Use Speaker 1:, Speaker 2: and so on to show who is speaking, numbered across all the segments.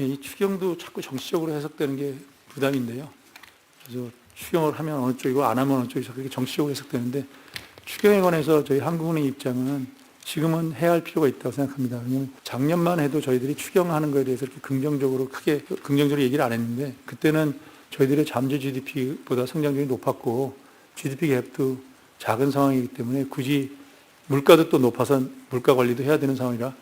Speaker 1: 예, 이 추경도 자꾸 정치적으로 해석되는 게 부담인데요. 그래서 추경을 하면 어느 쪽이고 안 하면 어느 쪽이서 그렇게 정치적으로 해석되는데 추경에 관해서 저희 한국은행 입장은 지금은 해야 할 필요가 있다고 생각합니다. 왜냐하면 작년만 해도 저희들이 추경하는 거에 대해서 이렇게 긍정적으로 크게 긍정적으로 얘기를 안 했는데 그때는 저희들의 잠재 GDP보다 성장률이 높았고 GDP 갭도 작은 상황이기 때문에 굳이 물가도 또 높아서 물가 관리도 해야 되는 상황이라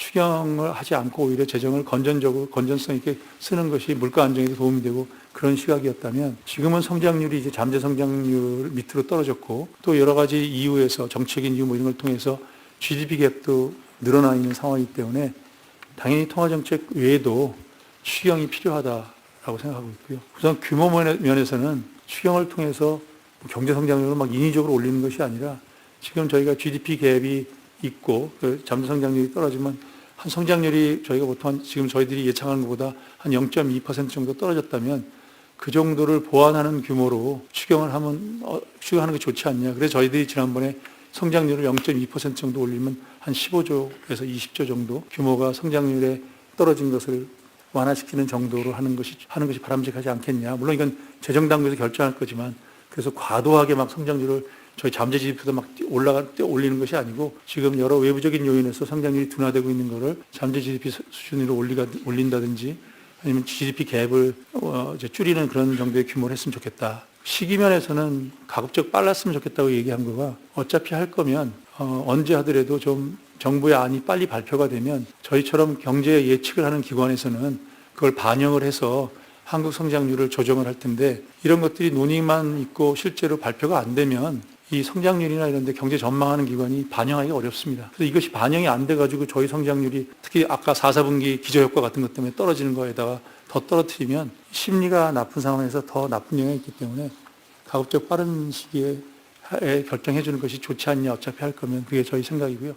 Speaker 1: 추경을 하지 않고 오히려 재정을 건전적으로 건전성 있게 쓰는 것이 물가 안정에도 도움이 되고 그런 시각이었다면 지금은 성장률이 이제 잠재 성장률 밑으로 떨어졌고 또 여러 가지 이유에서 정책인 이유 뭐 이런 걸 통해서 GDP 갭도 늘어나 있는 상황이기 때문에 당연히 통화 정책 외에도 추경이 필요하다라고 생각하고 있고요. 우선 규모 면- 면에서는 추경을 통해서 경제 성장률을 막 인위적으로 올리는 것이 아니라 지금 저희가 GDP 갭이 있고 그 잠재 성장률이 떨어지면 한 성장률이 저희가 보통 한 지금 저희들이 예상하는 것보다 한 0.2% 정도 떨어졌다면 그 정도를 보완하는 규모로 추경을 하면 어, 추경하는 게 좋지 않냐. 그래서 저희들이 지난번에 성장률을 0.2% 정도 올리면 한 15조에서 20조 정도 규모가 성장률에 떨어진 것을 완화시키는 정도로 하는 것이 하는 것이 바람직하지 않겠냐. 물론 이건 재정 당국에서 결정할 거지만 그래서 과도하게 막 성장률을 저희 잠재 GDP보다 막 뛰- 올라가 올리는 것이 아니고 지금 여러 외부적인 요인에서 성장률이 둔화되고 있는 것을 잠재 GDP 수- 수준으로 올리가, 올린다든지 아니면 GDP 갭을 어, 이제 줄이는 그런 정도의 규모를 했으면 좋겠다. 시기면에서는 가급적 빨랐으면 좋겠다고 얘기한 거가 어차피 할 거면 어, 언제 하더라도 좀 정부의 안이 빨리 발표가 되면 저희처럼 경제 예측을 하는 기관에서는 그걸 반영을 해서 한국 성장률을 조정을 할 텐데 이런 것들이 논의만 있고 실제로 발표가 안 되면 이 성장률이나 이런 데 경제 전망하는 기관이 반영하기가 어렵습니다. 그래서 이것이 반영이 안 돼가지고 저희 성장률이 특히 아까 4, 4분기 기저효과 같은 것 때문에 떨어지는 거에다가 더 떨어뜨리면 심리가 나쁜 상황에서 더 나쁜 영향이 있기 때문에 가급적 빠른 시기에 에 결정해 주는 것이 좋지 않냐 어차피 할 거면 그게 저희 생각이고요.